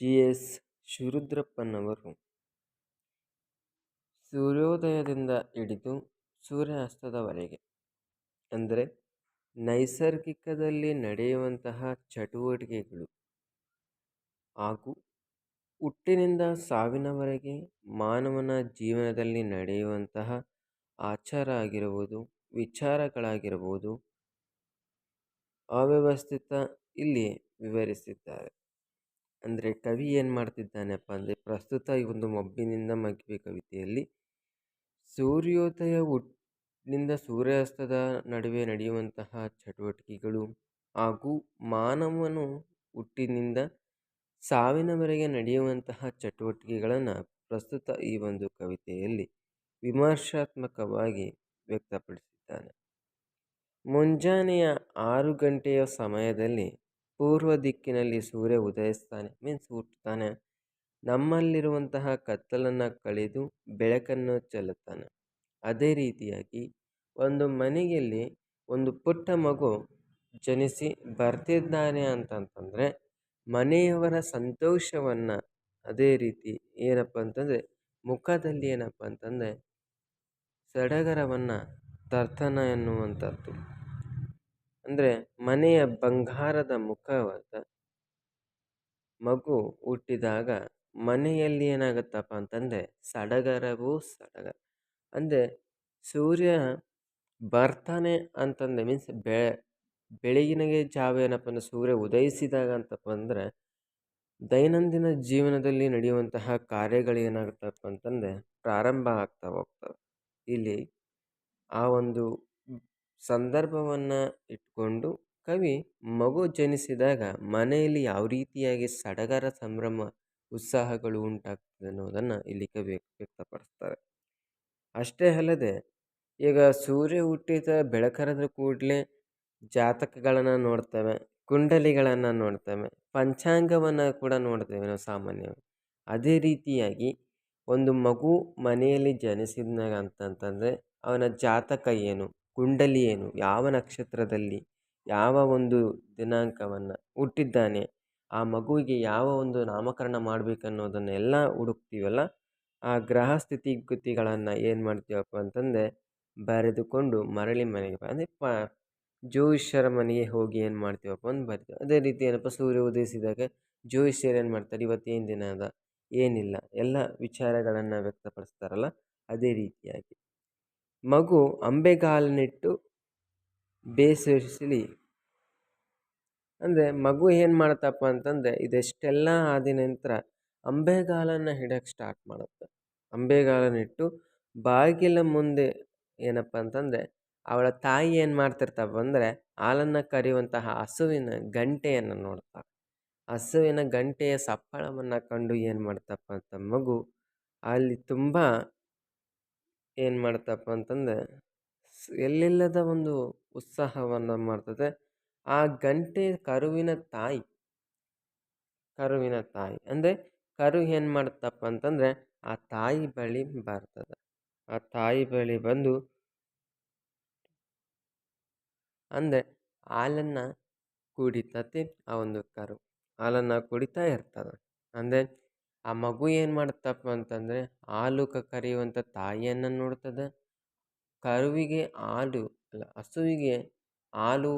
G S ಶಿವರುದ್ರಪ್ಪನವರು ಸೂರ್ಯೋದಯದಿಂದ ಹಿಡಿದು ಸೂರ್ಯಾಸ್ತದವರೆಗೆ, ಅಂದರೆ ನೈಸರ್ಗಿಕದಲ್ಲಿ ನಡೆಯುವಂತಹ ಚಟುವಟಿಕೆಗಳು ಹಾಗೂ ಹುಟ್ಟಿನಿಂದ ಸಾವಿನವರೆಗೆ ಮಾನವನ ಜೀವನದಲ್ಲಿ ನಡೆಯುವಂತಹ ಆಚಾರ ಆಗಿರಬಹುದು ವಿಚಾರಗಳಾಗಿರ್ಬೋದು ಅವ್ಯವಸ್ಥಿತ ಇಲ್ಲಿ ವಿವರಿಸಿದ್ದಾರೆ. ಅಂದರೆ ಕವಿ ಏನು ಮಾಡ್ತಿದ್ದಾನಪ್ಪ ಅಂದರೆ ಪ್ರಸ್ತುತ ಈ ಒಂದು ಮಬ್ಬಿನಿಂದ ಮಗ್ಗುವೆ ಕವಿತೆಯಲ್ಲಿ. ಸೂರ್ಯೋದಯ ಹುಟ್ಟಿನಿಂದ ಸೂರ್ಯಾಸ್ತದ ನಡುವೆ ನಡೆಯುವಂತಹ ಚಟುವಟಿಕೆಗಳು ಹಾಗೂ ಮಾನವನು ಹುಟ್ಟಿನಿಂದ ಸಾವಿನವರೆಗೆ ನಡೆಯುವಂತಹ ಚಟುವಟಿಕೆಗಳನ್ನು ಪ್ರಸ್ತುತ ಈ ಒಂದು ಕವಿತೆಯಲ್ಲಿ ವಿಮರ್ಶಾತ್ಮಕವಾಗಿ ವ್ಯಕ್ತಪಡಿಸಿದ್ದಾನೆ. ಮುಂಜಾನೆಯ ಆರು ಗಂಟೆಯ ಸಮಯದಲ್ಲಿ ಪೂರ್ವ ದಿಕ್ಕಿನಲ್ಲಿ ಸೂರ್ಯ ಉದಯಿಸ್ತಾನೆ ಮೀನ್ಸ್ ಹುಟ್ಟುತ್ತಾನೆ ನಮ್ಮಲ್ಲಿರುವಂತಹ ಕತ್ತಲನ್ನು ಕಳೆದು ಬೆಳಕನ್ನು ಚೆಲ್ಲುತ್ತಾನೆ. ಅದೇ ರೀತಿಯಾಗಿ ಒಂದು ಮನೆಯಲ್ಲಿ ಒಂದು ಪುಟ್ಟ ಮಗು ಜನಿಸಿ ಬರ್ತಿದ್ದಾನೆ ಅಂತಂತಂದರೆ, ಮನೆಯವರ ಸಂತೋಷವನ್ನು ಅದೇ ರೀತಿ ಏನಪ್ಪ ಅಂತಂದರೆ, ಮುಖದಲ್ಲಿ ಏನಪ್ಪ ಅಂತಂದರೆ, ಸಡಗರವನ್ನು ತರ್ತನ ಎನ್ನುವಂಥದ್ದು. ಅಂದರೆ ಮನೆಯ ಬಂಗಾರದ ಮುಖವಾದ ಮಗು ಹುಟ್ಟಿದಾಗ ಮನೆಯಲ್ಲಿ ಏನಾಗುತ್ತಪ್ಪ ಅಂತಂದರೆ ಸಡಗರವೂ ಸಡಗರ ಅಂದರೆ ಸೂರ್ಯ ಬರ್ತಾನೆ ಅಂತಂದರೆ ಮೀನ್ಸ್ ಬೆ, ಬೆಳಗಿನಗೆ ಜಾವ ಏನಪ್ಪ ಅಂದರೆ ಸೂರ್ಯ ಉದಯಿಸಿದಾಗ ಅಂತಪ್ಪ ಅಂದರೆ ದೈನಂದಿನ ಜೀವನದಲ್ಲಿ ನಡೆಯುವಂತಹ ಕಾರ್ಯಗಳು ಏನಾಗುತ್ತಪ್ಪ ಅಂತಂದರೆ ಪ್ರಾರಂಭ ಆಗ್ತಾ ಹೋಗ್ತವೆ. ಇಲ್ಲಿ ಆ ಒಂದು ಸಂದರ್ಭವನ್ನು ಇಟ್ಕೊಂಡು ಕವಿ ಮಗು ಜನಿಸಿದಾಗ ಮನೆಯಲ್ಲಿ ಯಾವ ರೀತಿಯಾಗಿ ಸಡಗರ ಸಂಭ್ರಮ, ಉತ್ಸಾಹಗಳು ಉಂಟಾಗ್ತದೆ ಅನ್ನೋದನ್ನು ಇಲ್ಲಿ ಕವಿ ವ್ಯಕ್ತಪಡಿಸ್ತಾರೆ. ಅಷ್ಟೇ ಅಲ್ಲದೆ ಈಗ ಸೂರ್ಯ ಹುಟ್ಟಿದ ಬೆಳಕರದ ಕೂಡಲೇ ಜಾತಕಗಳನ್ನು ನೋಡ್ತೇವೆ, ಕುಂಡಲಿಗಳನ್ನು ನೋಡ್ತೇವೆ, ಪಂಚಾಂಗವನ್ನು ಕೂಡ ನೋಡ್ತೇವೆ ನಾವು ಸಾಮಾನ್ಯವಾಗಿ. ಅದೇ ರೀತಿಯಾಗಿ ಒಂದು ಮಗು ಮನೆಯಲ್ಲಿ ಜನಿಸಿದಾಗ ಅಂತಂತಂದರೆ ಅವನ ಜಾತಕ ಏನು? ಕುಂಡಲಿ ಏನು? ಯಾವ ನಕ್ಷತ್ರದಲ್ಲಿ ಯಾವ ಒಂದು ದಿನಾಂಕವನ್ನು ಹುಟ್ಟಿದ್ದಾನೆ? ಆ ಮಗುವಿಗೆ ಯಾವ ಒಂದು ನಾಮಕರಣ ಮಾಡಬೇಕನ್ನೋದನ್ನೆಲ್ಲ ಹುಡುಕ್ತೀವಲ್ಲ? ಆ ಗ್ರಹ ಸ್ಥಿತಿಗತಿಗಳನ್ನು ಏನು ಮಾಡ್ತೀವಪ್ಪ ಅಂತಂದರೆ, ಬರೆದುಕೊಂಡು ಮರಳಿ ಮನೆಗೆ ಅಂದರೆ ಪ ಜ್ಯೋತಿಷ್ಯರ ಮನೆಗೆ ಹೋಗಿ ಏನು ಮಾಡ್ತೀವಪ್ಪ ಅಂತ ಬರ್ತೀವಿ. ಅದೇ ರೀತಿ ಏನಪ್ಪ, ಸೂರ್ಯ ಉದಯಿಸಿದಾಗ ಜ್ಯೋತಿಷ್ಯರು ಏನು ಮಾಡ್ತಾರೆ? ಇವತ್ತೇನು ದಿನ ಅದ? ಏನಿಲ್ಲ. ಎಲ್ಲ ವಿಚಾರಗಳನ್ನು ವ್ಯಕ್ತಪಡಿಸ್ತಾರಲ್ಲ? ಅದೇ ರೀತಿಯಾಗಿ. ಮಗು ಅಂಬೆಗಾಲನಿಟ್ಟು ಬೇಸರಿಸಲಿ. ಅಂದರೆ ಮಗು ಏನು ಮಾಡುತ್ತಪ್ಪ ಅಂತಂದರೆ ಇದೆಷ್ಟೆಲ್ಲ ಆದ ನಂತರ ಅಂಬೆಗಾಲನ್ನು ಹಿಡಕ್ಕೆ ಸ್ಟಾರ್ಟ್ ಮಾಡುತ್ತೆ. ಅಂಬೆಗಾಲನಿಟ್ಟು ಬಾಗಿಲ ಮುಂದೆ ಏನಪ್ಪ ಅಂತಂದರೆ ಅವಳ ತಾಯಿ ಏನು ಮಾಡ್ತಿರ್ತಪ್ಪ ಅಂದರೆ ಹಾಲನ್ನು ಕರೆಯುವಂತಹ ಹಸುವಿನ ಗಂಟೆಯನ್ನು ನೋಡ್ತಾಳೆ. ಹಸುವಿನ ಗಂಟೆಯ ಸಪ್ಪಳವನ್ನು ಕಂಡು ಏನು ಮಾಡ್ತಪ್ಪ ಅಂತ ಮಗು ಅಲ್ಲಿ ತುಂಬ ಏನು ಮಾಡ್ತಪ್ಪ ಅಂತಂದರೆ ಎಲ್ಲಿಲ್ಲದ ಒಂದು ಉತ್ಸಾಹವನ್ನು ಮಾಡ್ತದೆ. ಆ ಗಂಟೆ ಕರುವಿನ ತಾಯಿ. ಕರುವಿನ ತಾಯಿ. ಅಂದರೆ ಕರು ಏನು ಮಾಡ್ತಪ್ಪ ಅಂತಂದರೆ, ಆ ತಾಯಿ ಬಳಿ ಬರ್ತದೆ. ಆ ತಾಯಿ ಬಳಿ ಬಂದು ಅಂದರೆ ಹಾಲನ್ನು ಕುಡಿತತೆ, ಆ ಒಂದು ಕರು. ಹಾಲನ್ನು ಕುಡಿತಾ ಇರ್ತದೆ. ಅಂದರೆ ಆ ಮಗು ಏನು ಮಾಡುತ್ತಪ್ಪ ಅಂತಂದರೆ ಹಾಲು ಕರೆಯುವಂಥ ತಾಯಿಯನ್ನು ನೋಡ್ತದೆ. ಕರುವಿಗೆ ಹಾಲು, ಅಲ್ಲ ಹಸುವಿಗೆ ಹಾಲು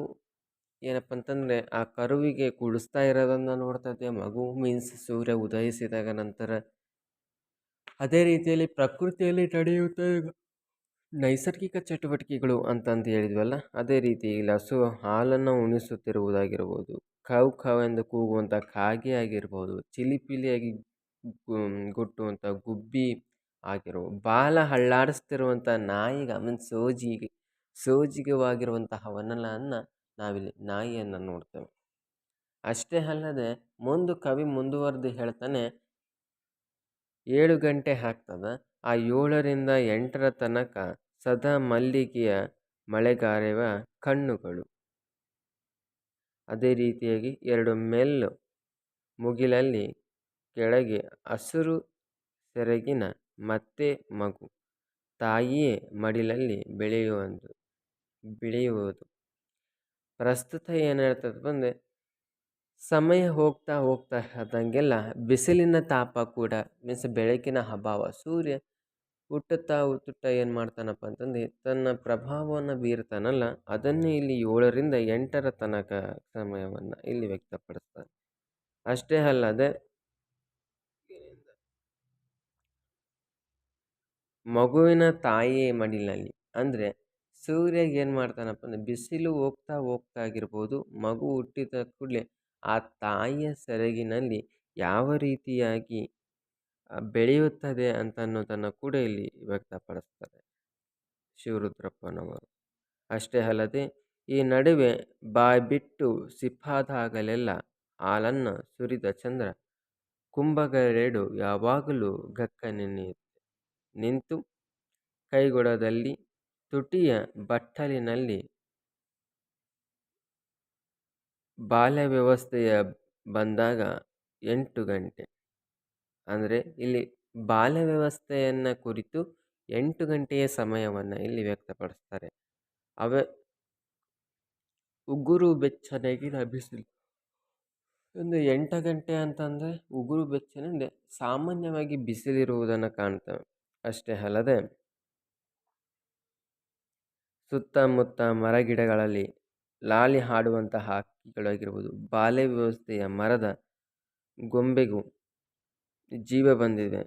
ಏನಪ್ಪ ಅಂತಂದರೆ, ಆ ಕರುವಿಗೆ ಕುಡಿಸ್ತಾ ಇರೋದನ್ನು ನೋಡ್ತದೆ. ಮಗು ಮೀನ್ಸ್ ಸೂರ್ಯ ಉದಯಿಸಿದಾಗ ನಂತರ ಅದೇ ರೀತಿಯಲ್ಲಿ ಪ್ರಕೃತಿಯಲ್ಲಿ ನಡೆಯುತ್ತೆ ನೈಸರ್ಗಿಕ ಚಟುವಟಿಕೆಗಳು ಅಂತಂದು ಹೇಳಿದ್ವಲ್ಲ, ಅದೇ ರೀತಿ ಇಲ್ಲಿ ಹಸು ಹಾಲನ್ನು ಉಣಿಸುತ್ತಿರುವುದಾಗಿರ್ಬೋದು ಖವ್ ಖವ್ ಎಂದು ಕೂಗುವಂಥ ಕಾಗೆ ಆಗಿರ್ಬೋದು, ಚಿಲಿಪಿಲಿಯಾಗಿ ಗುಟ್ಟುವಂಥ ಗುಬ್ಬಿ ಆಗಿರೋ, ಬಾಲ ಅಲ್ಲಾಡಿಸ್ತಿರುವಂಥ ನಾಯಿಗೆ, ಆಮೇಲೆ ಸೋಜಿಗೆ ಸೋಜಿಗವಾಗಿರುವಂತಹವನ್ನೆಲ್ಲ ನಾವಿಲ್ಲಿ ನಾಯಿಯನ್ನು ನೋಡ್ತೇವೆ. ಅಷ್ಟೇ ಅಲ್ಲದೆ ಮುಂದೆ ಕವಿ ಮುಂದುವರೆದು ಹೇಳ್ತಾನೆ, ಏಳು ಗಂಟೆ ಆಗ್ತದೆ, ಆ ಏಳರಿಂದ ಎಂಟರ ತನಕ ಸದಾ ಮಲ್ಲಿಗೆಯ ಮಳೆಗಾರೆಯ ಕಣ್ಣುಗಳು. ಅದೇ ರೀತಿಯಾಗಿ ಎರಡು ಮೆಲ್ಲು ಮುಗಿಲಲ್ಲಿ ಕೆಳಗೆ ಹಸುರು ಸೆರಗಿನ ಮತ್ತೆ ಮಗು. ತಾಯಿಯೇ ಮಡಿಲಲ್ಲಿ ಬೆಳೆಯುವಂದು, ಬೆಳೆಯುವುದು. ಪ್ರಸ್ತುತ ಏನು ಹೇಳ್ತದೆ ಬಂದರೆ, ಸಮಯ ಹೋಗ್ತಾ ಹೋಗ್ತಾ ಆದಂಗೆಲ್ಲ ಬಿಸಿಲಿನ ತಾಪ ಕೂಡ ಮೀನ್ಸ್ ಬೆಳಕಿನ ಅಭಾವ, ಸೂರ್ಯ ಹುಟ್ಟುತ್ತಾ ಹುಟ್ಟುತ್ತಾ ಏನು ಮಾಡ್ತಾನಪ್ಪ ಅಂತಂದು ತನ್ನ ಪ್ರಭಾವವನ್ನು ಬೀರ್ತಾನಲ್ಲ, ಅದನ್ನೇ ಇಲ್ಲಿ ಏಳರಿಂದ ಎಂಟರ ತನಕ ಸಮಯವನ್ನು ಇಲ್ಲಿ ವ್ಯಕ್ತಪಡಿಸ್ತಾನೆ. ಅಷ್ಟೇ ಅಲ್ಲದೆ ಮಗುವಿನ ತಾಯಿಯೇ ಮಡಿಲಲ್ಲಿ. ಅಂದರೆ ಸೂರ್ಯ ಏನು ಮಾಡ್ತಾನಪ್ಪ ಅಂದರೆ ಬಿಸಿಲು ಹೋಗ್ತಾ ಹೋಗ್ತಾ ಆಗಿರ್ಬೋದು, ಮಗು ಹುಟ್ಟಿದ ಕೂಡಲೇ ಆ ತಾಯಿಯ ಸೆರಗಿನಲ್ಲಿ ಯಾವ ರೀತಿಯಾಗಿ ಬೆಳೆಯುತ್ತದೆ ಅಂತ ಅನ್ನೋದನ್ನು ಕೂಡ ಇಲ್ಲಿ ವ್ಯಕ್ತಪಡಿಸ್ತಾರೆ ಶಿವರುದ್ರಪ್ಪನವರು. ಅಷ್ಟೇ ಅಲ್ಲದೆ ಈ ನಡುವೆ ಬಾಯ್ ಬಿಟ್ಟು ಸಿಪ್ಪಾದಾಗಲೆಲ್ಲ ಹಾಲನ್ನು ಸುರಿದ ಚಂದ್ರ ಕುಂಭಗಳೆರಡು ಯಾವಾಗಲೂ ಗಕ್ಕನೆ ನಿಂತು ಕೈಗೊಡದಲ್ಲಿ ತುಟಿಯ ಬಟ್ಟಲಿನಲ್ಲಿ ಬಾಲ್ಯ ವ್ಯವಸ್ಥೆಯ ಬಂದಾಗ ಎಂಟು ಗಂಟೆ. ಅಂದರೆ ಇಲ್ಲಿ ಬಾಲ್ಯ ವ್ಯವಸ್ಥೆಯನ್ನು ಕುರಿತು ಎಂಟು ಗಂಟೆಯ ಸಮಯವನ್ನು ಇಲ್ಲಿ ವ್ಯಕ್ತಪಡಿಸ್ತಾರೆ. ಅವ ಉಗುರು ಬೆಚ್ಚನೆಗಿನ ಬಿಸಿಲು ಒಂದು ಎಂಟು ಗಂಟೆ ಅಂತಂದರೆ ಉಗುರು ಬೆಚ್ಚನೆಂದರೆ ಸಾಮಾನ್ಯವಾಗಿ ಬಿಸಿಲಿರುವುದನ್ನು ಕಾಣ್ತೇವೆ. ಅಷ್ಟೇ ಅಲ್ಲದೆ ಸುತ್ತಮುತ್ತ ಮರಗಿಡಗಳಲ್ಲಿ ಲಾಲಿ ಹಾಡುವಂತಹ ಹಕ್ಕಿಗಳಾಗಿರ್ಬೋದು ಬಾಲ್ಯ ವ್ಯವಸ್ಥೆಯ ಮರದ ಗೊಂಬೆಗೂ ಜೀವ ಬಂದಿದೆ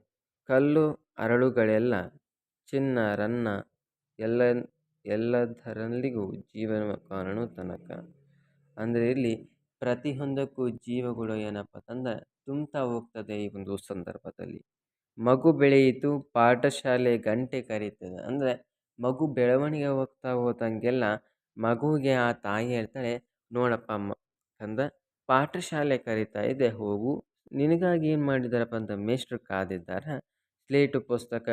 ಕಲ್ಲು, ಅರಳುಗಳೆಲ್ಲ ಚಿನ್ನ, ರನ್ನ ಎಲ್ಲ, ಎಲ್ಲದರಲ್ಲಿಗೂ ಜೀವನ ಕಾರಣ ತನಕ. ಅಂದರೆ ಇಲ್ಲಿ ಪ್ರತಿಯೊಂದಕ್ಕೂ ಜೀವಗಳು ಏನಪ್ಪ ಅಂತಂದ್ರೆ ತುಂಬ್ತಾ ಹೋಗ್ತದೆ ಈ ಒಂದು ಸಂದರ್ಭದಲ್ಲಿ. ಮಗು ಬೆಳೆಯಿತು, ಪಾಠಶಾಲೆ ಗಂಟೆ ಕರೀತದೆ. ಅಂದರೆ ಮಗು ಬೆಳವಣಿಗೆ ಹೋಗ್ತಾ ಹೋದಂಗೆಲ್ಲ ಮಗುವಿಗೆ ಆ ತಾಯಿ ಹೇಳ್ತಾಳೆ, ನೋಡಪ್ಪ ಅಮ್ಮ ಕಂದ ಪಾಠಶಾಲೆ ಕರೀತಾ ಇದೆ ಹೋಗು. ನಿನಗಾಗಿ ಏನು ಮಾಡಿದಾರಪ್ಪ ಅಂತ ಮೇಷ್ಟ್ರು ಕಾದಿದ್ದಾರೆ. ಸ್ಲೇಟು ಪುಸ್ತಕ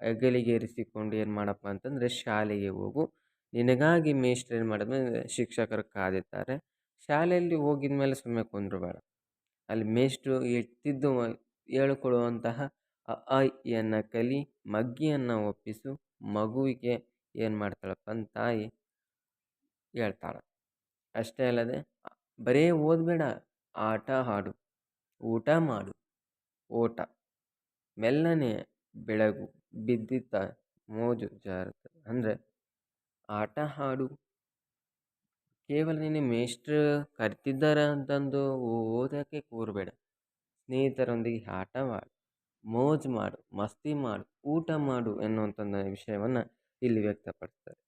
ಹೆಗಲಿಗೆ ಇರಿಸಿಕೊಂಡು ಏನು ಮಾಡಪ್ಪ ಅಂತಂದರೆ ಶಾಲೆಗೆ ಹೋಗು. ನಿನಗಾಗಿ ಮೇಷ್ಟ್ರು ಏನು ಮಾಡಿದ್ರೆ ಶಿಕ್ಷಕರು ಕಾದಿದ್ದಾರೆ. ಶಾಲೆಯಲ್ಲಿ ಹೋಗಿದ ಮೇಲೆ ಸುಮ್ಮನೆ ಕುಂದ್ರಬೇಡ. ಅಲ್ಲಿ ಮೇಷ್ಟ್ರು ಎತ್ತಿದ್ದು ಹೇಳಿಕೊಡುವಂತಹ ಅ, ಆ ಕಲಿ ಮಗ್ಗಿಯನ್ನು ಒಪ್ಪಿಸು, ಮಗುವಿಗೆ ಏನು ಮಾಡ್ತಾಳಪ್ಪ ಅಂತ ತಾಯಿ ಹೇಳ್ತಾಳೆ. ಅಷ್ಟೇ ಅಲ್ಲದೆ, ಬರೇ ಓದಬೇಡ, ಆಟ ಹಾಡು, ಊಟ ಮಾಡು, ಓಟ, ಮೆಲ್ಲನೆ ಬೆಳಗು, ಬಿದ್ದಿದ್ದ ಮೋಜು ಜಾರುತ್ತದೆ ಅಂದರೆ ಆಟ ಹಾಡು, ಕೇವಲ ನೀನು ಮೇಷ್ಟ್ರು ಕರಿತಿದ್ದಾರೆ ಅಂತಂದು ಓದೋಕ್ಕೆ ಕೂರಬೇಡ. ಸ್ನೇಹಿತರೊಂದಿಗೆ ಆಟ ಮಾಡು, ಮೋಜು ಮಾಡು, ಮಸ್ತಿ ಮಾಡು, ಊಟ ಮಾಡು ಎನ್ನುವಂಥ ವಿಷಯವನ್ನು ಇಲ್ಲಿ ವ್ಯಕ್ತಪಡಿಸ್ತಾರೆ.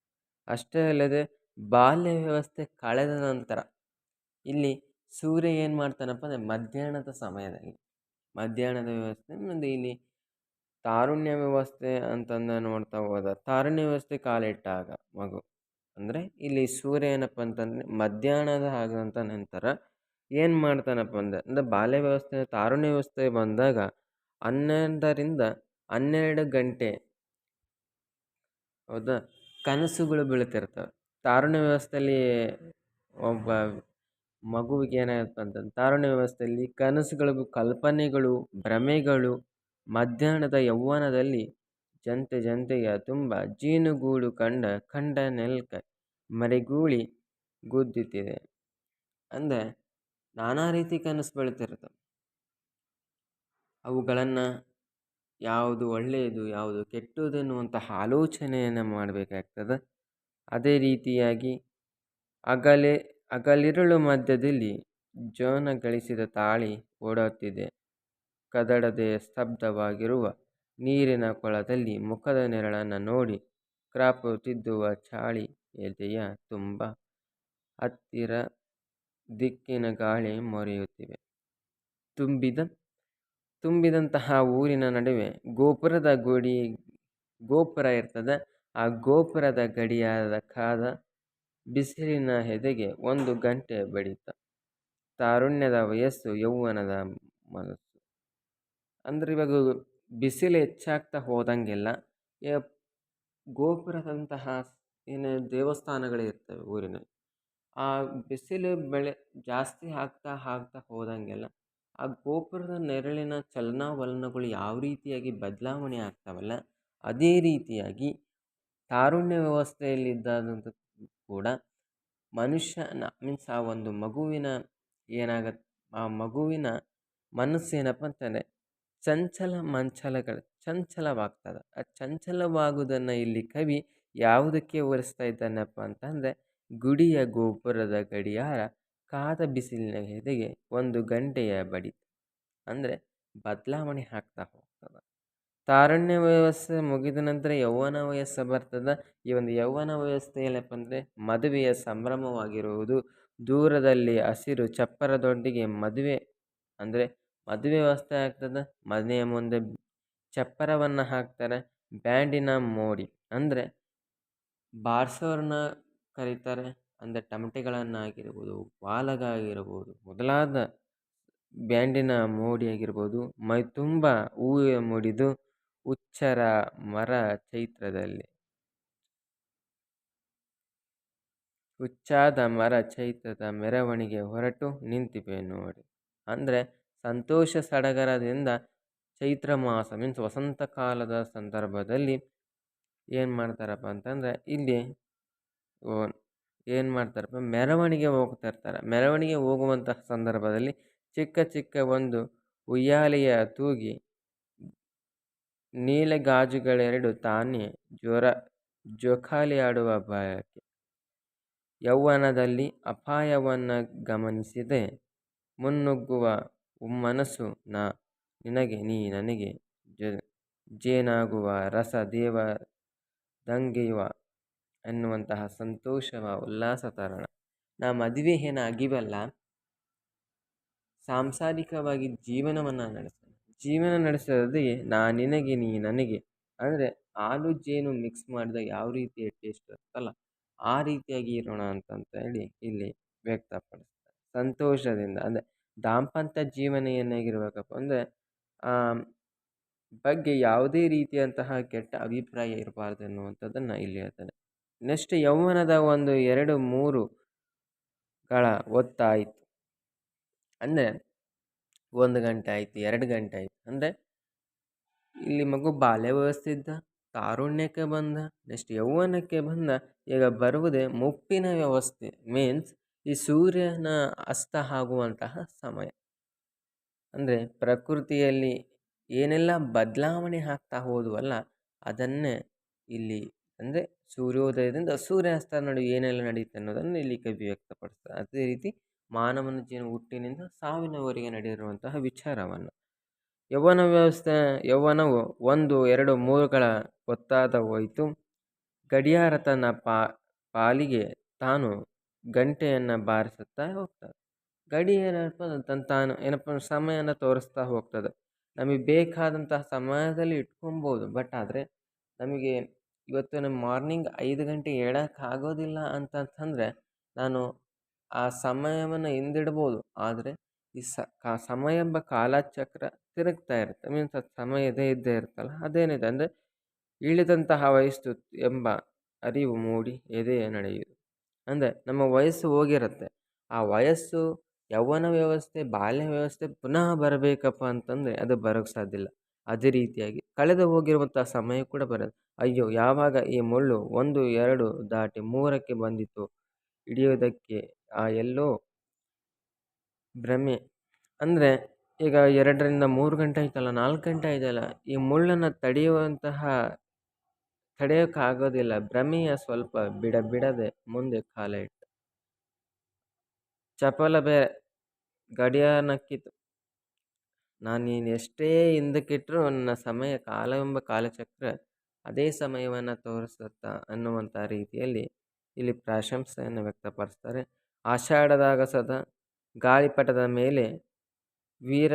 ಅಷ್ಟೇ ಅಲ್ಲದೆ ಬಾಲ್ಯ ವ್ಯವಸ್ಥೆ ಕಳೆದ ನಂತರ ಇಲ್ಲಿ ಸೂರ್ಯ ಏನು ಮಾಡ್ತಾನಪ್ಪ ಅಂದರೆ ಮಧ್ಯಾಹ್ನದ ಸಮಯದಲ್ಲಿ, ಮಧ್ಯಾಹ್ನದ ವ್ಯವಸ್ಥೆ ಮುಂದೆ ಇಲ್ಲಿ ತಾರುಣ್ಯ ವ್ಯವಸ್ಥೆ ಅಂತಂದು ನೋಡ್ತಾ ಹೋದ, ತಾರುಣ್ಯ ವ್ಯವಸ್ಥೆ ಕಾಲಿಟ್ಟಾಗ ಮಗು, ಅಂದರೆ ಇಲ್ಲಿ ಸೂರ್ಯ ಏನಪ್ಪ ಅಂತಂದರೆ ಮಧ್ಯಾಹ್ನದ ಆದಂಥ ನಂತರ ಏನು ಮಾಡ್ತಾನಪ್ಪ ಅಂದರೆ ಅಂದರೆ ಬಾಲ್ಯ ವ್ಯವಸ್ಥೆ, ತಾರುಣ್ಯ ವ್ಯವಸ್ಥೆ ಬಂದಾಗ ಹನ್ನೆರಡರಿಂದ ಹನ್ನೆರಡು ಗಂಟೆ ಹೌದಾ? ಕನಸುಗಳು ಬೀಳ್ತಿರ್ತವೆ. ತಾರುಣ್ಯ ವ್ಯವಸ್ಥೆಯಲ್ಲಿ ಒಬ್ಬ ಮಗುವಿಗೆ ಏನಾಗುತ್ತೆ ಅಂತಂದ್ರೆ ತಾರುಣ್ಯ ವ್ಯವಸ್ಥೆಯಲ್ಲಿ ಕನಸುಗಳು ಕಲ್ಪನೆಗಳು, ಭ್ರಮೆಗಳು, ಮಧ್ಯಾಹ್ನದ ಯೌವನದಲ್ಲಿ ಜಂತೆ ಜಂತೆಯ ತುಂಬ ಜೀನುಗೂಡು ಕಂಡ ಕಂಡ ನೆಲ್ಕ ಮರಿಗೂಳಿ ಗುದ್ದುತ್ತಿದೆ ಅಂದರೆ ನಾನಾ ರೀತಿ ಕನಸು ಬೀಳ್ತಿರ್ತವೆ ಅವುಗಳನ್ನು ಯಾವುದು ಒಳ್ಳೆಯದು, ಯಾವುದು ಕೆಟ್ಟದ್ದು ಎನ್ನುವಂತಹ ಆಲೋಚನೆಯನ್ನು ಮಾಡಬೇಕಾಗ್ತದೆ. ಅದೇ ರೀತಿಯಾಗಿ ಅಗಲೆ, ಅಗಲಿರುಳು ಮಧ್ಯದಲ್ಲಿ ಜೋನ ಗಳಿಸಿದ ತಾಳಿ ಓಡುತ್ತಿದೆ. ಕದಡದೆ ಸ್ತಬ್ಧವಾಗಿರುವ ನೀರಿನ ಕೊಳದಲ್ಲಿ ಮುಖದ ನೆರಳನ್ನು ನೋಡಿ ಕ್ರಾಪು ತಿದ್ದುವ ಚಾಳಿ ಎದೆಯ ತುಂಬ ಹತ್ತಿರ ದಿಕ್ಕಿನ ಗಾಳಿ ಮೊರೆಯುತ್ತಿವೆ. ತುಂಬಿದ, ತುಂಬಿದಂತಹ ಊರಿನ ನಡುವೆ ಗೋಪುರದ ಗುಡಿ, ಗೋಪುರ ಇರ್ತದೆ. ಆ ಗೋಪುರದ ಗಡಿಯಾದ ಕಾದ ಬಿಸಿಲಿನ ಎದೆಗೆ ಒಂದು ಗಂಟೆ ಬಡಿತ. ತಾರುಣ್ಯದ ವಯಸ್ಸು ಯೌವನದ ಮನಸ್ಸು. ಅಂದರೆ ಇವಾಗ ಬಿಸಿಲು ಹೆಚ್ಚಾಗ್ತಾ ಹೋದಂಗೆಲ್ಲ ಗೋಪುರದಂತಹ ಏನು ದೇವಸ್ಥಾನಗಳಿರ್ತವೆ ಊರಿನಲ್ಲಿ. ಆ ಬಿಸಿಲು ಬೆಳೆ ಜಾಸ್ತಿ ಆಗ್ತಾ ಆಗ್ತಾ ಹೋದಂಗೆಲ್ಲ ಆ ಗೋಪುರದ ನೆರಳಿನ ಚಲನವಲನಗಳು ಯಾವ ರೀತಿಯಾಗಿ ಬದಲಾವಣೆ ಆಗ್ತಾವಲ್ಲ, ಅದೇ ರೀತಿಯಾಗಿ ತಾರುಣ್ಯ ವ್ಯವಸ್ಥೆಯಲ್ಲಿದ್ದಾದಂಥ ಕೂಡ ಮನುಷ್ಯನ, ಮೀನ್ಸ್ ಆ ಒಂದು ಮಗುವಿನ ಏನಾಗತ್ತೆ ಆ ಮಗುವಿನ ಮನಸ್ಸು ಏನಪ್ಪ ಅಂತಂದರೆ ಚಂಚಲ ಮಂಚಲಗಳು, ಚಂಚಲವಾಗ್ತದೆ. ಆ ಚಂಚಲವಾಗುವುದನ್ನು ಇಲ್ಲಿ ಕವಿ ಯಾವುದಕ್ಕೆ ಹೋಲಿಸ್ತಾ ಇದ್ದಾನಪ್ಪ ಅಂತಂದರೆ ಗುಡಿಯ ಗೋಪುರದ ಗಡಿಯಾರ ಕಾದ ಬಿಸಿಲಿನ ಜೊತೆಗೆ ಒಂದು ಗಂಟೆಯ ಬಡಿ. ಅಂದರೆ ಬದಲಾವಣೆ ಹಾಕ್ತಾ ಹೋಗ್ತದೆ. ತಾರುಣ್ಯ ವ್ಯವಸ್ಥೆ ಮುಗಿದ ನಂತರ ಯೌವನ ವಯಸ್ಸು ಬರ್ತದೆ. ಈ ಒಂದು ಯೌವನ ವ್ಯವಸ್ಥೆ ಏನಪ್ಪ ಅಂದರೆ ಮದುವೆಯ ಸಂಭ್ರಮವಾಗಿರುವುದು. ದೂರದಲ್ಲಿ ಹಸಿರು ಚಪ್ಪರದೊಂದಿಗೆ ಮದುವೆ, ಅಂದರೆ ಮದುವೆ ವ್ಯವಸ್ಥೆ ಆಗ್ತದೆ. ಮನೆಯ ಮುಂದೆ ಚಪ್ಪರವನ್ನು ಹಾಕ್ತಾರೆ. ಬ್ಯಾಂಡಿನ ಮೋಡಿ, ಅಂದರೆ ಬಾರಿಸೋರನ್ನ ಕರೀತಾರೆ. ಅಂದರೆ ಟಮಟೆಗಳನ್ನಾಗಿರ್ಬೋದು ವಾಲಗ ಮೊದಲಾದ ಬ್ಯಾಂಡಿನ ಮೋಡಿ ಆಗಿರ್ಬೋದು ಮೈ ತುಂಬ ಹೂವು ಮೂಡಿದು ಹುಚ್ಚರ ಮರ ಚೈತ್ರದಲ್ಲಿ. ಹುಚ್ಚಾದ ಮರ ಚೈತ್ರದ ಮೆರವಣಿಗೆ ಹೊರಟು ನಿಂತಿವೆ ನೋಡಿ. ಅಂದರೆ ಸಂತೋಷ ಸಡಗರದಿಂದ ಚೈತ್ರ ಮಾಸ ಮೀನ್ಸ್ ವಸಂತ ಕಾಲದ ಸಂದರ್ಭದಲ್ಲಿ ಏನು ಮಾಡ್ತಾರಪ್ಪ ಅಂತಂದರೆ ಇಲ್ಲಿ ಏನು ಮಾಡ್ತಾರಪ್ಪ ಮೆರವಣಿಗೆ ಹೋಗ್ತಾ ಇರ್ತಾರೆ. ಮೆರವಣಿಗೆ ಹೋಗುವಂತಹ ಸಂದರ್ಭದಲ್ಲಿ ಚಿಕ್ಕ ಚಿಕ್ಕ ಒಂದು ಉಯ್ಯಾಲೆಯ ತೂಗಿ ನೀಲ ಗಾಜುಗಳೆರಡು ತಾನೇ ಜ್ವರ ಜೋಕಾಲಿ ಆಡುವ ಬಯಕೆ ಯೌವನದಲ್ಲಿ ಅಪಾಯವನ್ನು ಗಮನಿಸಿದೆ. ಮುನ್ನುಗ್ಗುವ ಮನಸ್ಸು ನಾ ನಿನಗೆ, ನೀ ನನಗೆ ಜೇನಾಗುವ ರಸ ದೇವ ದಂಗೆಯುವ ಎನ್ನುವಂತಹ ಸಂತೋಷವ, ಉಲ್ಲಾಸ ತರಣ. ನಾ ಮದುವೆ ಏನು ಆಗಿವಲ್ಲ, ಸಾಂಸಾರಿಕವಾಗಿ ಜೀವನವನ್ನು ನಡೆಸೋಣ. ಜೀವನ ನಡೆಸೋದೇ ನಾ ನಿನಗೆ, ನೀ ನನಗೆ. ಅಂದರೆ ಹಾಲು ಜೇನು ಮಿಕ್ಸ್ ಮಾಡಿದಾಗ ಯಾವ ರೀತಿಯ ಟೇಸ್ಟ್ ಇರುತ್ತಲ್ಲ, ಆ ರೀತಿಯಾಗಿ ಇರೋಣ ಅಂತಂತ ಹೇಳಿ ಇಲ್ಲಿ ವ್ಯಕ್ತಪಡಿಸ್ತಾರೆ ಸಂತೋಷದಿಂದ, ಅಂದರೆ ದಾಂಪತ್ಯ ಜೀವನ ಏನಾಗಿರ್ಬೇಕಪ್ಪ ಅಂದರೆ ಬಗ್ಗೆ ಯಾವುದೇ ರೀತಿಯಂತಹ ಕೆಟ್ಟ ಅಭಿಪ್ರಾಯ ಇರಬಾರ್ದು ಎನ್ನುವಂಥದ್ದನ್ನು ಇಲ್ಲಿ ಹೇಳ್ತಾನೆ. ನೆಕ್ಸ್ಟ್ ಯೌವನದ ಒಂದು ಎರಡು ಮೂರು ಗಳ ಹೊತ್ತಾಯಿತು ಅಂದರೆ ಒಂದು ಗಂಟೆ ಆಯಿತು, ಎರಡು ಗಂಟೆ ಆಯಿತು. ಅಂದರೆ ಇಲ್ಲಿ ಮಗು ಬಾಲ್ಯ ವ್ಯವಸ್ಥೆ ಇದ್ದ ತಾರುಣ್ಯಕ್ಕೆ ಬಂದ, ನೆಕ್ಸ್ಟ್ ಯೌವನಕ್ಕೆ ಬಂದ, ಈಗ ಬರುವುದೇ ಮುಪ್ಪಿನ ವ್ಯವಸ್ಥೆ. ಮೀನ್ಸ್ ಈ ಸೂರ್ಯನ ಅಸ್ತ ಆಗುವಂತಹ ಸಮಯ. ಅಂದರೆ ಪ್ರಕೃತಿಯಲ್ಲಿ ಏನೆಲ್ಲ ಬದಲಾವಣೆ ಆಗ್ತಾ ಹೋದವಲ್ಲ, ಅದನ್ನೇ ಇಲ್ಲಿ ಅಂದರೆ ಸೂರ್ಯೋದಯದಿಂದ ಸೂರ್ಯಾಸ್ತ ನಡುವೆ ಏನೆಲ್ಲ ನಡೆಯುತ್ತೆ ಅನ್ನೋದನ್ನು ಇಲ್ಲಿ ಕವಿ ವ್ಯಕ್ತಪಡಿಸ್ತಾರೆ ಅದೇ ರೀತಿ ಮಾನವನ ಜೀವನ ಹುಟ್ಟಿನಿಂದ ಸಾವಿನವರೆಗೆ ನಡೆದಿರುವಂತಹ ವಿಚಾರವನ್ನು. ಯೌವನ ವ್ಯವಸ್ಥೆ, ಯೌವನವು ಒಂದು, ಎರಡು, ಮೂರುಗಳ ಒತ್ತಾದ ಹೋಯಿತು. ಗಡಿಯಾರ ತನ್ನ ಪಾ, ಪಾಲಿಗೆ ತಾನು ಗಂಟೆಯನ್ನು ಬಾರಿಸುತ್ತಾ ಹೋಗ್ತದೆ. ಗಡಿ ಏನಪ್ಪ, ತನ್ನ ತಾನು ಏನಪ್ಪ, ಸಮಯನ ತೋರಿಸ್ತಾ ಹೋಗ್ತದೆ. ನಮಗೆ ಬೇಕಾದಂತಹ ಸಮಯದಲ್ಲಿ ಇಟ್ಕೊಬೋದು, ಬಟ್ ಆದರೆ ನಮಗೆ ಇವತ್ತು ನಮ್ಮ ಮಾರ್ನಿಂಗ್ ಐದು ಗಂಟೆ ಆಗೋದಿಲ್ಲ ಅಂತಂತಂದರೆ ನಾನು ಆ ಸಮಯವನ್ನು ಹಿಂದಿಡ್ಬೋದು. ಆದರೆ ಈ ಸ ಕಾ ಸಮಯ ಎಂಬ ಕಾಲಚಕ್ರ ತಿರುಗ್ತಾ ಇರುತ್ತೆ. ಮೀನ್ಸ್ ಅದು ಸಮಯ ಇದೇ ಇದ್ದೇ ಇರುತ್ತಲ್ಲ, ಅದೇನಿದೆ ಅಂದರೆ ಇಳಿದಂತಹ ವಯಸ್ಸು ಎಂಬ ಅರಿವು ಮೂಡಿ ಎದೆಯ ನಡೆಯುವುದು ಅಂದರೆ ನಮ್ಮ ವಯಸ್ಸು ಹೋಗಿರುತ್ತೆ. ಆ ವಯಸ್ಸು ಯೌವನ ವ್ಯವಸ್ಥೆ, ಬಾಲ್ಯ ವ್ಯವಸ್ಥೆ ಪುನಃ ಬರಬೇಕಪ್ಪ ಅಂತಂದರೆ ಅದು ಬರೋಕ್ಕೆ ಸಾಧ್ಯ ಇಲ್ಲ. ಅದೇ ರೀತಿಯಾಗಿ ಕಳೆದು ಹೋಗಿರುವಂಥ ಸಮಯ ಕೂಡ ಬರೋದು. ಅಯ್ಯೋ! ಯಾವಾಗ ಈ ಮುಳ್ಳು ಒಂದು, ಎರಡು ದಾಟಿ ಮೂರಕ್ಕೆ ಬಂದಿತು ಹಿಡಿಯೋದಕ್ಕೆ ಆ ಎಲ್ಲೋ ಭ್ರಮೆ. ಅಂದರೆ ಈಗ ಎರಡರಿಂದ ಮೂರು ಗಂಟೆ ಆಯ್ತಲ್ಲ, ನಾಲ್ಕು ಗಂಟೆ ಆಯ್ತಲ್ಲ, ಈ ಮುಳ್ಳನ್ನು ತಡೆಯುವಂತಹ, ತಡೆಯೋಕ್ಕಾಗೋದಿಲ್ಲ. ಭ್ರಮೆಯ ಸ್ವಲ್ಪ ಬಿಡ, ಬಿಡದೆ ಮುಂದೆ ಕಾಲ ಇಟ್ಟ. ಚಪಲ ಬೇರೆ ಗಡಿಯಾರ ನಕ್ಕಿತು ನಾನು ನೀನು ಎಷ್ಟೇ ಹಿಂದಕ್ಕಿಟ್ಟರೂ ನನ್ನ ಸಮಯ ಕಾಲವೆಂಬ ಕಾಲಚಕ್ರ ಅದೇ ಸಮಯವನ್ನು ತೋರಿಸುತ್ತ ಅನ್ನುವಂಥ ರೀತಿಯಲ್ಲಿ ಇಲ್ಲಿ ಪ್ರಾಶಂಸೆಯನ್ನು ವ್ಯಕ್ತಪಡಿಸ್ತಾರೆ ಆಷಾಢದಾಗಸದ ಗಾಳಿಪಟದ ಮೇಲೆ ವೀರ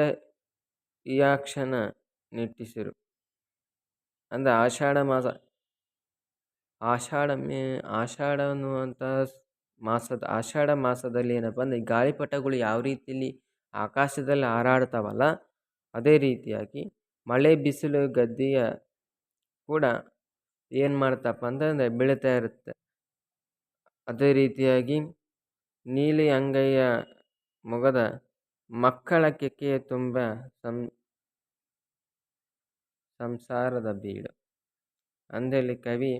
ಯಾಕ್ಷನ ನಿಟ್ಟಿಸಿರು. ಅಂದರೆ ಆಷಾಢ ಮಾಸ, ಆಷಾಢ ಮೇ, ಆಷಾಢ ಅನ್ನುವಂಥ ಮಾಸದ, ಆಷಾಢ ಮಾಸದಲ್ಲಿ ಏನಪ್ಪ ಅಂದರೆ ಗಾಳಿಪಟಗಳು ಯಾವ ರೀತಿಯಲ್ಲಿ ಆಕಾಶದಲ್ಲಿ ಹಾರಾಡ್ತಾವಲ್ಲ ಅದೇ ರೀತಿಯಾಗಿ ಮಳೆ ಬಿಸಿಲು ಗದ್ದೆಯ ಕೂಡ ಏನು ಮಾಡ್ತಪ್ಪ ಅಂತಂದರೆ ಬೀಳ್ತಾ ಇರುತ್ತೆ. ಅದೇ ರೀತಿಯಾಗಿ ನೀಲಿ ಅಂಗೈಯ ಮೊಗದ ಮಕ್ಕಳ ಕೆಕ್ಕೆಯ ತುಂಬ ಸಂ, ಸಂಸಾರದ ಬೀಡು. ಅಂದೇಳಿ ಕವಿ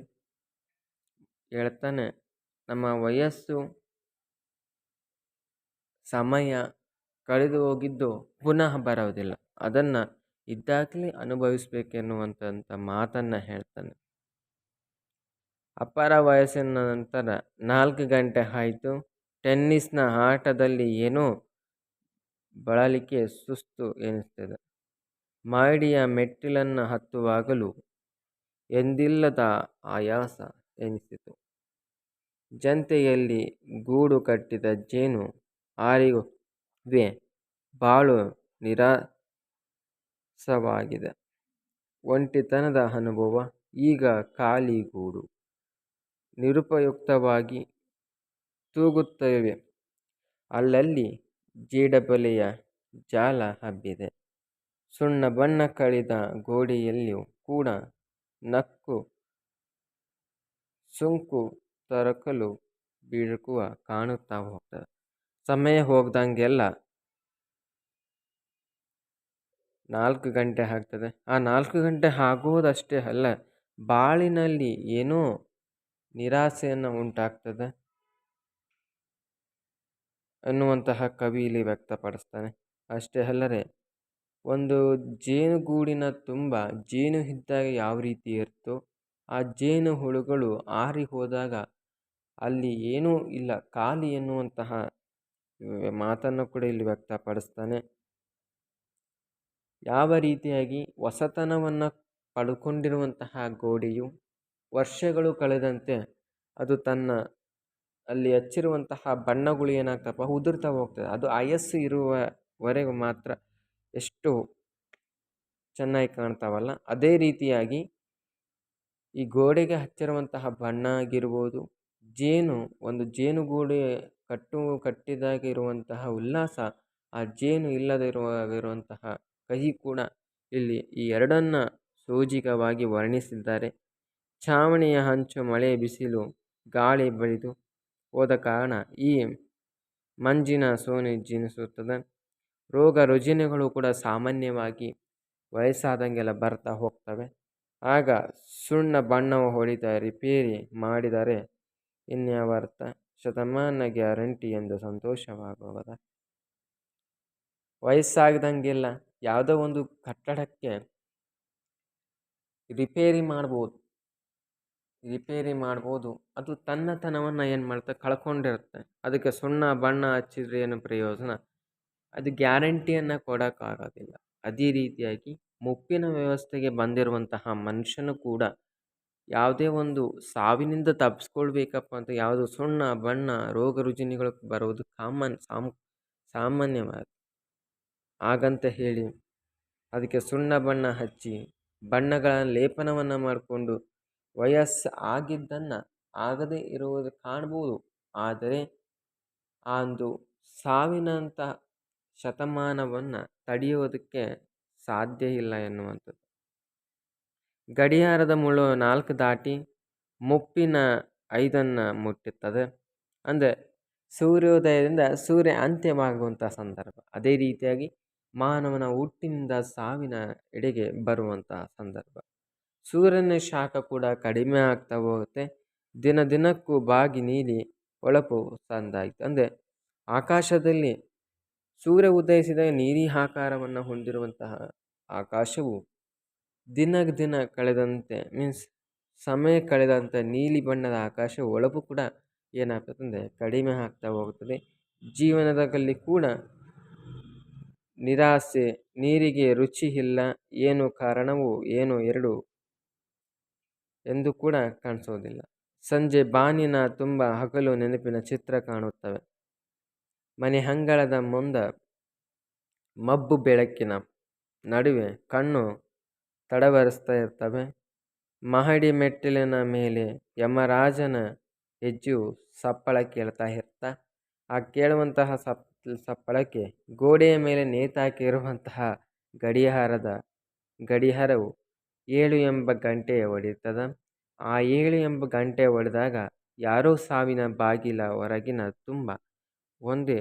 ಹೇಳ್ತಾನೆ, ನಮ್ಮ ವಯಸ್ಸು ಸಮಯ ಕಳೆದು ಹೋಗಿದ್ದು ಪುನಃ ಬರೋದಿಲ್ಲ. ಅದನ್ನು ಇದ್ದಾಗಲೇ ಅನುಭವಿಸಬೇಕೆನ್ನುವಂಥ ಮಾತನ್ನು ಹೇಳ್ತಾನೆ. ಅಪಾರ ವಯಸ್ಸಿನ ನಂತರ ನಾಲ್ಕು ಗಂಟೆ ಆಯಿತು, ಟೆನ್ನಿಸ್ನ ಆಟದಲ್ಲಿ ಏನೋ ಬಳಲಿಕೆ ಸುಸ್ತು ಎನಿಸ್ತದೆ. ಮಾಡಿಯ ಮೆಟ್ಟಿಲನ್ನು ಹತ್ತುವಾಗಲೂ ಎಂದಿಲ್ಲದ ಆಯಾಸ ಎನಿಸಿತು. ಜಂತೆಯಲ್ಲಿ ಗೂಡು ಕಟ್ಟಿದ ಜೇನು, ಆರಿವೆ, ಬಾಳು ನಿರಾಸವಾಗಿದೆ ಒಂಟಿತನದ ಅನುಭವ, ಈಗ ಖಾಲಿಗೂಡು. ನಿರುಪಯುಕ್ತವಾಗಿ ತೂಗುತ್ತವೆ. ಅಲ್ಲಲ್ಲಿ ಜೀಡಬಲೆಯ ಜಾಲ ಹಬ್ಬಿದೆ. ಸುಣ್ಣ ಬಣ್ಣ ಕಳೆದ ಗೋಡೆಯಲ್ಲಿಯೂ ಕೂಡ ನಕ್ಕು, ಸುಂಕು ತರಕಲು ಬೀಳುಕುವ ಕಾಣುತ್ತಾ ಹೋಗ್ತದೆ. ಸಮಯ ಹೋಗ್ದಂಗೆಲ್ಲ ನಾಲ್ಕು ಗಂಟೆ ಆಗ್ತದೆ. ಆ ನಾಲ್ಕು ಗಂಟೆ ಆಗೋದಷ್ಟೇ ಅಲ್ಲ, ಬಾಳಿನಲ್ಲಿ ಏನೋ ನಿರಾಸೆಯನ್ನು ಉಂಟಾಗ್ತದೆ ಅನ್ನುವಂತಹ ಕವಿ ಇಲ್ಲಿ ವ್ಯಕ್ತಪಡಿಸ್ತಾನೆ. ಅಷ್ಟೇ ಅಲ್ಲದೆ, ಒಂದು ಜೇನುಗೂಡಿನ ತುಂಬ ಜೇನು ಇದ್ದಾಗ ಯಾವ ರೀತಿ ಇರ್ತೋ ಆ ಜೇನು ಹುಳುಗಳು ಆರಿ ಹೋದಾಗ ಅಲ್ಲಿ ಏನೂ ಇಲ್ಲ, ಖಾಲಿ ಎನ್ನುವಂತಹ ಮಾತನ್ನು ಕೂಡ ಇಲ್ಲಿ ವ್ಯಕ್ತಪಡಿಸ್ತಾನೆ. ಯಾವ ರೀತಿಯಾಗಿ ಹೊಸತನವನ್ನು ಪಡ್ಕೊಂಡಿರುವಂತಹ ಗೋಡೆಯು ವರ್ಷಗಳು ಕಳೆದಂತೆ ಅದು ತನ್ನ ಅಲ್ಲಿ ಹಚ್ಚಿರುವಂತಹ ಬಣ್ಣಗಳು ಏನಾಗ್ತಪ್ಪ ಉದುರ್ತಾ ಹೋಗ್ತದೆ. ಅದು ಆಯಸ್ಸು ಇರುವವರೆಗೂ ಮಾತ್ರ ಎಷ್ಟು ಚೆನ್ನಾಗಿ ಕಾಣ್ತಾವಲ್ಲ. ಅದೇ ರೀತಿಯಾಗಿ ಈ ಗೋಡೆಗೆ ಹಚ್ಚಿರುವಂತಹ ಬಣ್ಣ ಆಗಿರ್ಬೋದು, ಜೇನು, ಒಂದು ಜೇನುಗೂಡೆ ಕಟ್ಟು ಕಟ್ಟಿದಾಗ ಇರುವಂತಹ ಉಲ್ಲಾಸ, ಆ ಜೇನು ಇಲ್ಲದಿರುವಾಗಿರುವಂತಹ ಕಹಿ ಕೂಡ ಇಲ್ಲಿ ಈ ಎರಡನ್ನು ಸೋಜಿಗವಾಗಿ ವರ್ಣಿಸಿದ್ದಾರೆ. ಛಾವಣಿಯ ಹಂಚು ಮಳೆ ಬಿಸಿಲು ಗಾಳಿ ಬಳಿದು ಹೋದ ಕಾರಣ ಈ ಮಂಜಿನ ಸೋನೆ ಜೀನಿಸುತ್ತದೆ ರೋಗ ರುಜಿನಗಳು ಕೂಡ ಸಾಮಾನ್ಯವಾಗಿ ವಯಸ್ಸಾದಂಗೆಲ್ಲ ಬರ್ತಾ ಹೋಗ್ತವೆ. ಆಗ ಸುಣ್ಣ ಬಣ್ಣವು ಹೊಡೆದ ರಿಪೇರಿ ಮಾಡಿದರೆ ಇನ್ಯಾವರ್ಥ ಶತಮಾನ ಗ್ಯಾರಂಟಿ ಎಂದು ಸಂತೋಷವಾಗುವುದ. ವಯಸ್ಸಾಗ್ದಂಗೆಲ್ಲ ಯಾವುದೋ ಒಂದು ಕಟ್ಟಡಕ್ಕೆ ರಿಪೇರಿ ಮಾಡ್ಬೋದು. ರಿಪೇರಿ ಮಾಡ್ಬೋದು. ಅದು ತನ್ನತನವನ್ನು ಏನು ಮಾಡುತ್ತೆ ಕಳ್ಕೊಂಡಿರುತ್ತೆ. ಅದಕ್ಕೆ ಸುಣ್ಣ, ಬಣ್ಣ ಹಚ್ಚಿದ್ರೆ ಏನು ಪ್ರಯೋಜನ? ಅದು ಗ್ಯಾರಂಟಿಯನ್ನು ಕೊಡೋಕ್ಕಾಗೋದಿಲ್ಲ. ಅದೇ ರೀತಿಯಾಗಿ ಮುಪ್ಪಿನ ವ್ಯವಸ್ಥೆಗೆ ಬಂದಿರುವಂತಹ ಮನುಷ್ಯನು ಕೂಡ ಯಾವುದೇ ಒಂದು ಸಾವಿನಿಂದ ತಪ್ಪಿಸ್ಕೊಳ್ಬೇಕಪ್ಪ ಅಂತ ಯಾವುದು ಸುಣ್ಣ, ಬಣ್ಣ, ರೋಗ ರುಜಿನಿಗಳು ಬರುವುದು ಕಾಮನ್, ಸಾಮ್, ಸಾಮಾನ್ಯವಾದ ಹಾಗಂತ ಹೇಳಿ ಅದಕ್ಕೆ ಸುಣ್ಣ ಬಣ್ಣ ಹಚ್ಚಿ ಬಣ್ಣಗಳ ಲೇಪನವನ್ನು ಮಾಡಿಕೊಂಡು ವಯಸ್ಸು ಆಗಿದ್ದನ್ನು ಆಗದೇ ಇರುವುದು ಕಾಣ್ಬೋದು. ಆದರೆ ಆ ಒಂದು ಸಾವಿನಂಥ ಶತಮಾನವನ್ನು ತಡೆಯೋದಕ್ಕೆ ಸಾಧ್ಯ ಇಲ್ಲ ಎನ್ನುವಂಥದ್ದು. ಗಡಿಯಾರದ ಮುಳ್ಳು ನಾಲ್ಕು ದಾಟಿ ಮುಪ್ಪಿನ ಐದನ್ನು ಮುಟ್ಟುತ್ತದೆ ಅಂದರೆ ಸೂರ್ಯೋದಯದಿಂದ ಸೂರ್ಯ ಅಂತ್ಯವಾಗುವಂಥ ಸಂದರ್ಭ. ಅದೇ ರೀತಿಯಾಗಿ ಮಾನವನ ಹುಟ್ಟಿನಿಂದ ಸಾವಿನ ಎಡೆಗೆ ಬರುವಂತಹ ಸಂದರ್ಭ. ಸೂರ್ಯನ ಶಾಖ ಕೂಡ ಕಡಿಮೆ ಆಗ್ತಾ ಹೋಗುತ್ತೆ. ದಿನ ದಿನಕ್ಕೂ ಬಾಗಿ ನೀಲಿ ಹೊಳಪು ಸಂದಾಯಿತು. ಅಂದರೆ ಆಕಾಶದಲ್ಲಿ ಸೂರ್ಯ ಉದಯಿಸಿದ ನೀಲಿ ಆಕಾರವನ್ನು ಹೊಂದಿರುವಂತಹ ಆಕಾಶವು ದಿನ ದಿನ ಕಳೆದಂತೆ ಮೀನ್ಸ್ ಸಮಯ ಕಳೆದಂತೆ ನೀಲಿ ಬಣ್ಣದ ಆಕಾಶ ಹೊಳಪು ಕೂಡ ಏನಾಗ್ತದೆ ಅಂದರೆ ಕಡಿಮೆ ಆಗ್ತಾ ಹೋಗುತ್ತದೆ. ಜೀವನದಲ್ಲಿ ಕೂಡ ನಿರಾಸೆ, ನೀರಿಗೆ ರುಚಿ ಇಲ್ಲ, ಏನು ಕಾರಣವು ಏನು ಎರಡು ಎಂದು ಕೂಡ ಕಾಣಿಸೋದಿಲ್ಲ. ಸಂಜೆ ಬಾನಿನ ತುಂಬ ಹಗಲು ನೆನಪಿನ ಚಿತ್ರ ಕಾಣುತ್ತವೆ. ಮನೆ ಅಂಗಳದ ಮುಂದೆ ಮಬ್ಬು ಬೆಳಕಿನ ನಡುವೆ ಕಣ್ಣು ತಡವರಿಸ್ತಾ ಇರ್ತವೆ. ಮಹಡಿ ಮೆಟ್ಟಿಲಿನ ಮೇಲೆ ಯಮರಾಜನ ಹೆಜ್ಜೆಯು ಸಪ್ಪಳ ಕೇಳ್ತಾ ಇರ್ತಾ, ಆ ಕೇಳುವಂತಹ ಸಪ್ ಸಪ್ಪಳಕ್ಕೆ ಗೋಡೆಯ ಮೇಲೆ ನೇತಾಕಿರುವಂತಹ ಗಡಿಯಾರದ ಗಡಿಯಾರವು ಏಳು ಎಂಬ ಗಂಟೆ ಹೊಡೆಯುತ್ತದೆ ಆ ಏಳು ಎಂಬ ಗಂಟೆ ಹೊಡೆದಾಗ ಯಾರೋ ಸಾವಿನ ಬಾಗಿಲ ಹೊರಗಿನ ತುಂಬ ಒಂದೇ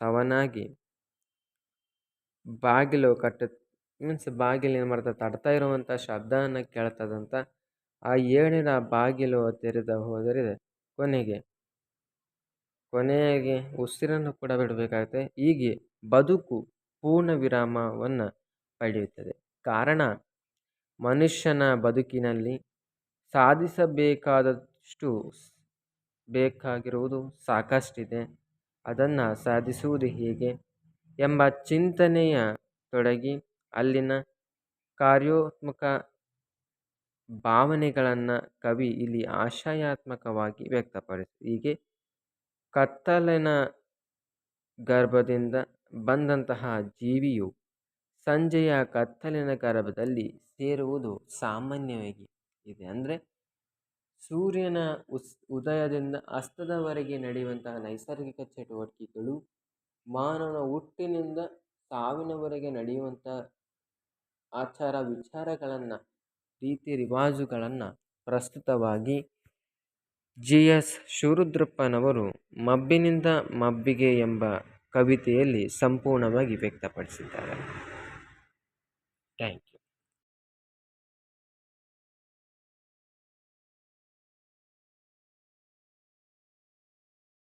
ಸವನಾಗಿ ಬಾಗಿಲು ಕಟ್ಟ ಮೀನ್ಸ್ ಬಾಗಿಲು ಏನು ಮಾಡ್ತಾ ತಡ್ತಾ ಇರುವಂಥ ಶಬ್ದವನ್ನು ಕೇಳ್ತದಂತ ಆ ಏಳಿನ ಬಾಗಿಲು ತೆರೆದ ಹೋದರೆ ಕೊನೆಗೆ ಕೊನೆಗೆ ಉಸಿರನ್ನು ಕೂಡ ಬಿಡಬೇಕಾಗುತ್ತೆ. ಹೀಗೆ ಬದುಕು ಪೂರ್ಣ ವಿರಾಮವನ್ನು ಪಡೆಯುತ್ತದೆ. ಕಾರಣ, ಮನುಷ್ಯನ ಬದುಕಿನಲ್ಲಿ ಸಾಧಿಸಬೇಕಾದಷ್ಟು ಬೇಕಾಗಿರುವುದು ಸಾಕಷ್ಟಿದೆ. ಅದನ್ನು ಸಾಧಿಸುವುದು ಹೇಗೆ ಎಂಬ ಚಿಂತನೆಯ ತೊಡಗಿ ಅಲ್ಲಿನ ಕಾರ್ಯೋತ್ಮಕ ಭಾವನೆಗಳನ್ನು ಕವಿ ಇಲ್ಲಿ ಆಶಯಾತ್ಮಕವಾಗಿ ವ್ಯಕ್ತಪಡಿಸಿ, ಹೀಗೆ ಕತ್ತಲಿನ ಗರ್ಭದಿಂದ ಬಂದಂತಹ ಜೀವಿಯು ಸಂಜೆಯ ಕತ್ತಲಿನ ಗರ್ಭದಲ್ಲಿ ಸೇರುವುದು ಸಾಮಾನ್ಯವಾಗಿ ಇದೆ. ಅಂದರೆ ಸೂರ್ಯನ ಉಸ್, ಉದಯದಿಂದ ಅಸ್ತದವರೆಗೆ ನಡೆಯುವಂತಹ ನೈಸರ್ಗಿಕ ಚಟುವಟಿಕೆಗಳು ಮಾನವನ ಹುಟ್ಟಿನಿಂದ ಸಾವಿನವರೆಗೆ ನಡೆಯುವಂಥ ಆಚಾರ ವಿಚಾರಗಳನ್ನು, ರೀತಿ ರಿವಾಜುಗಳನ್ನು ಪ್ರಸ್ತುತವಾಗಿ ಜಿ ಎಸ್ ಶಿವರುದ್ರಪ್ಪನವರು ಮಬ್ಬಿನಿಂದ ಮಬ್ಬಿಗೆ ಎಂಬ ಕವಿತೆಯಲ್ಲಿ ಸಂಪೂರ್ಣವಾಗಿ ವ್ಯಕ್ತಪಡಿಸಿದ್ದಾರೆ. ಥ್ಯಾಂಕ್